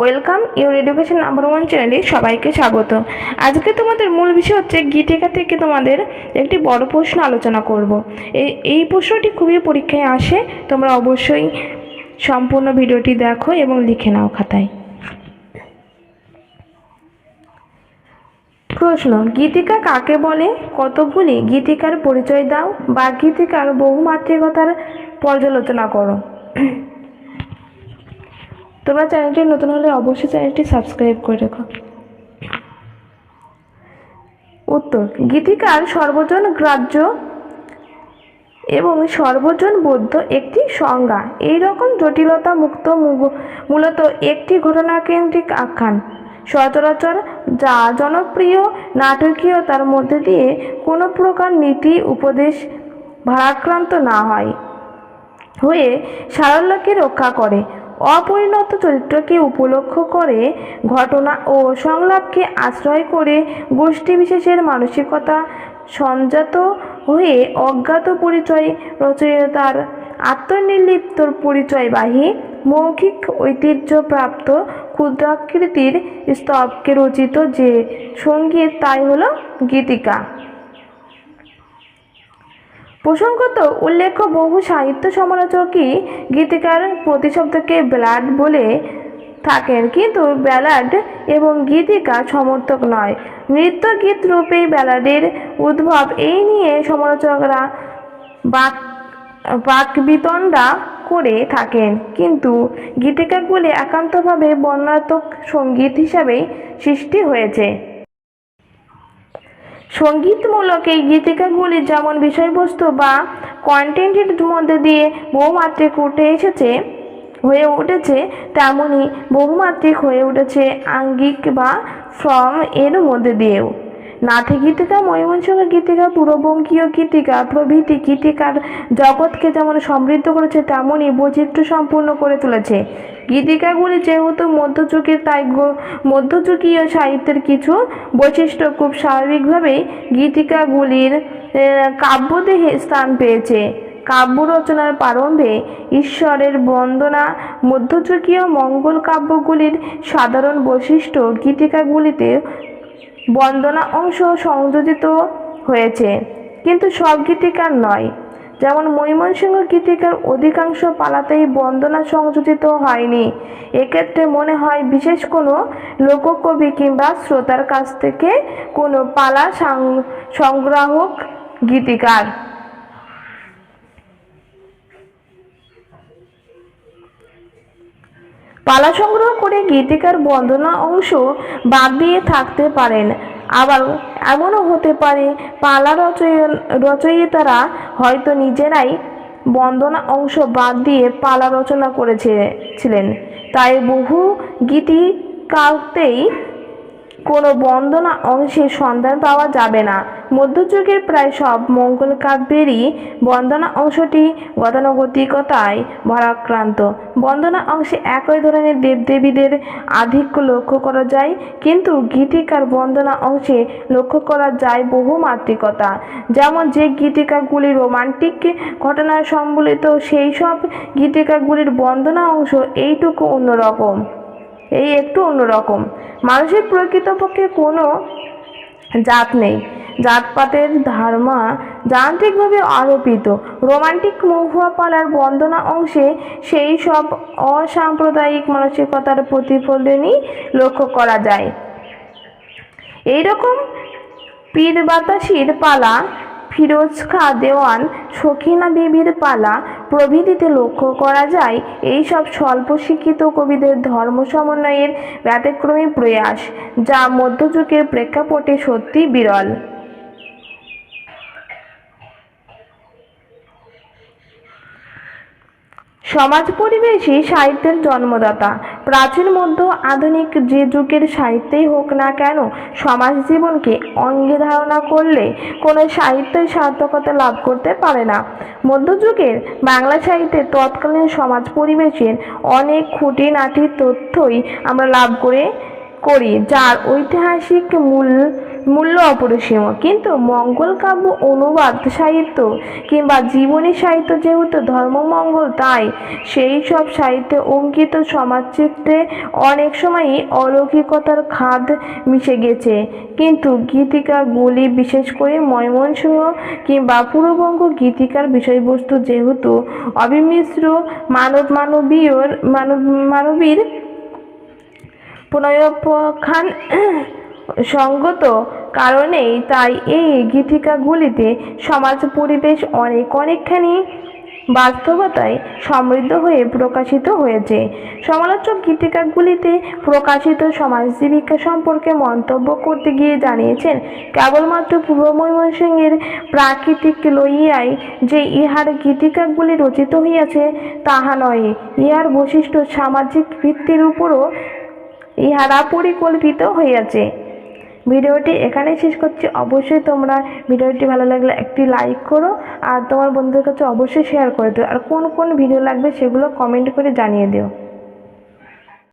Welcome your education number one চ্যানেলে সবাইকে স্বাগত। আজকে তোমাদের মূল বিষয় হচ্ছে গীতিকা থেকে তোমাদের একটি বড় প্রশ্ন আলোচনা করব। এই এই প্রশ্নটি খুবই পরীক্ষায় আসে, তোমরা অবশ্যই সম্পূর্ণ ভিডিওটি দেখো এবং লিখে নাও খাতায়। প্রশ্ন, গীতিকা কাকে বলে? কতগুলি গীতিকার পরিচয় দাও বা গীতিকার বহুমাত্রিকতার পর্যালোচনা করো। তোমরা চ্যানেলটি নতুন হলে অবশ্যই চ্যানেলটি সাবস্ক্রাইব করে রেখো। উত্তর, গীতিকার সর্বজন গ্রাহ্য এবং সর্বজন বৌদ্ধ একটি সংজ্ঞা। এই রকম জটিলতা মুক্ত মূলত একটি ঘটনাকেন্দ্রিক আখ্যান। সচরাচর যা জনপ্রিয় নাটকীয়তার মধ্যে দিয়ে কোনো প্রকার নীতি, উপদেশ ভারাক্রান্ত না হয়। হয়ে সারল্যকে রক্ষা করে। অপরিণত চরিত্রকে উপলক্ষ করে ঘটনা ও সংলাপকে আশ্রয় করে গোষ্ঠী বিশেষের মানসিকতা সংজাত হয়ে অজ্ঞাত পরিচয় রচয়িতার আত্মনির্লিপ্ত পরিচয়বাহী মৌখিক ঐতিহ্যপ্রাপ্ত ক্ষুদ্রাকৃতির স্তবকে রচিত যে সংগীত, তাই হলো গীতিকা। প্রসঙ্গত উল্লেখ্য, বহু সাহিত্য সমালোচকই গীতিকার প্রতিশব্দকে ব্যালাড বলে থাকেন। কিন্তু ব্যালাড এবং গীতিকা সমর্থক নয়। নৃত্য গীত রূপেই ব্যালাডের উদ্ভব। এই নিয়ে সমালোচকরা বাক, বাকবিতণ্ডা করে থাকেন। কিন্তু গীতিকাগুলি একান্তভাবে বর্ণাত্মক সংগীত হিসাবেই সৃষ্টি হয়েছে। সঙ্গীতমূলক এই গীতিকাগুলি যেমন বিষয়বস্তু বা কন্টেন্টের মধ্যে দিয়ে বহুমাত্রিক উঠে এসেছে, হয়ে উঠেছে তেমনই বহুমাত্রিক হয়ে উঠেছে আঙ্গিক বা ফ্রম এর মধ্যে দিয়েও। নাথি গীতিকা ময়মনসিংহ গীতিকা পূর্ববঙ্গীয় গীতিকা, প্রভৃতি গীতিকার জগৎকে যেমন সমৃদ্ধ করেছে, তেমনই বৈচিত্র্য সম্পূর্ণ করে তুলেছে। গীতিকাগুলি যেহেতু মধ্যযুগের, তাই মধ্যযুগীয় সাহিত্যের কিছু বৈশিষ্ট্য খুব স্বাভাবিকভাবেই গীতিকাগুলির কাব্যদেহে স্থান পেয়েছে। কাব্য রচনার প্রারম্ভে ঈশ্বরের বন্দনা, মধ্যযুগীয় মঙ্গল কাব্যগুলির সাধারণ বৈশিষ্ট্য গীতিকাগুলিতে বন্দনা অংশ সংযোজিত হয়েছে, কিন্তু সব গীতিকার নয়। যেমন ময়মনসিংহ গীতিকার অধিকাংশ পালাতেই বন্দনা সংযোজিত হয়নি। এক্ষেত্রে মনে হয় বিশেষ কোনো লোককবি কিংবা শ্রোতার কাছ থেকে কোনো পালা সংগ্রাহক গীতিকার। পালা সংগ্রহ করে গীতিকার বন্দনা অংশ বাদ দিয়ে থাকতে পারেন। আবার এমনও হতে পারে, পালা রচয় রচয়িতারা হয়তো নিজেরাই বন্দনা অংশ বাদ দিয়ে পালা রচনা করেছে ছিলেন তাই বহু গীতিকাতেই কোনো বন্দনা অংশের সন্ধান পাওয়া যাবে না। মধ্যযুগের প্রায় সব মঙ্গল কাব্যেরই বন্দনা অংশটি গতানুগতিকতায় ভারাক্রান্ত। বন্দনা অংশে একই ধরনের দেবদেবীদের আধিক্য লক্ষ্য করা যায়, কিন্তু গীতিকার বন্দনা অংশে লক্ষ্য করা যায় বহুমাত্রিকতা যেমন যে গীতিকাগুলি রোমান্টিক ঘটনার সম্বলিত, সেই সব গীতিকাগুলির বন্দনা অংশ এইটুকু অন্যরকম। এই একটু অন্যরকম। মানুষের প্রকৃতপক্ষে কোনো জাত নেই। জাতপাতের ধারমা যান্ত্রিকভাবে আরোপিত। রোমান্টিক মহুয়া পালার বন্দনা অংশে সেই সব অসাম্প্রদায়িক মানসিকতার প্রতিফলনই লক্ষ্য করা যায়। এইরকম পীর বাতাসির পালা ফিরোজ খা দেওয়ান, সখিনা বিবির পালা প্রভৃতিতে লক্ষ্য করা যায়, এই সব স্বল্প শিক্ষিত কবিদের ধর্ম সমন্বয়ের ব্যতিক্রমী প্রয়াস, যা মধ্যযুগের প্রেক্ষাপটে সত্যি বিরল। সমাজ পরিবেশই সাহিত্যের জন্মদাতা। প্রাচীন মধ্য আধুনিক যে যুগের সাহিত্যেই হোক না কেন, সমাজ জীবনকে অঙ্গে ধারণা করলে কোনো সাহিত্যই সার্থকতা লাভ করতে পারে না। মধ্যযুগের বাংলা সাহিত্যে তৎকালীন সমাজ পরিবেশের অনেক খুঁটিনাটি তথ্যই আমরা লাভ করে, করি, যার ঐতিহাসিক মূল মূল্য অপরিসীম। কিন্তু মঙ্গল কাব্য অনুবাদ সাহিত্য কিংবা জীবনী সাহিত্য যেহেতু ধর্মমঙ্গল, তাই সেই সব সাহিত্যে অঙ্কিত সমাজচিত্রে অনেক সময়ই অলৌকিকতার খাদ মিশে গেছে। কিন্তু গীতিকাগুলি বিশেষ করে ময়মনসিংহ কিংবা পূর্ববঙ্গ গীতিকার বিষয়বস্তু যেহেতু অবিমিশ্র মানব মানবীয় মানব মানবীর প্রণয়পখান সঙ্গত কারণেই তাই এই গীতিকাগুলিতে সমাজ পরিবেশ অনেক অনেকখানি বাস্তবতায় সমৃদ্ধ হয়ে প্রকাশিত হয়েছে। সমালোচক গীতিকাগুলিতে প্রকাশিত সমাজ জীবিকা সম্পর্কে মন্তব্য করতে গিয়ে জানিয়েছেন, কেবলমাত্র পূর্ব ময়মনসিংহের প্রাকৃতিক লইয়াই যে ইহার গীতিকাগুলি রচিত হইয়াছে তাহা নয় ইহার বৈশিষ্ট্য সামাজিক ভিত্তির উপরও ইহারা পরিকল্পিত হইয়াছে। ভিডিওটি এখানেই শেষ করছি। অবশ্যই তোমরা ভিডিওটি ভালো লাগলে একটি লাইক করো আর তোমার বন্ধুদের কাছে অবশ্যই শেয়ার করে দিও। আর কোন কোন ভিডিও লাগবে সেগুলো কমেন্ট করে জানিয়ে দিও।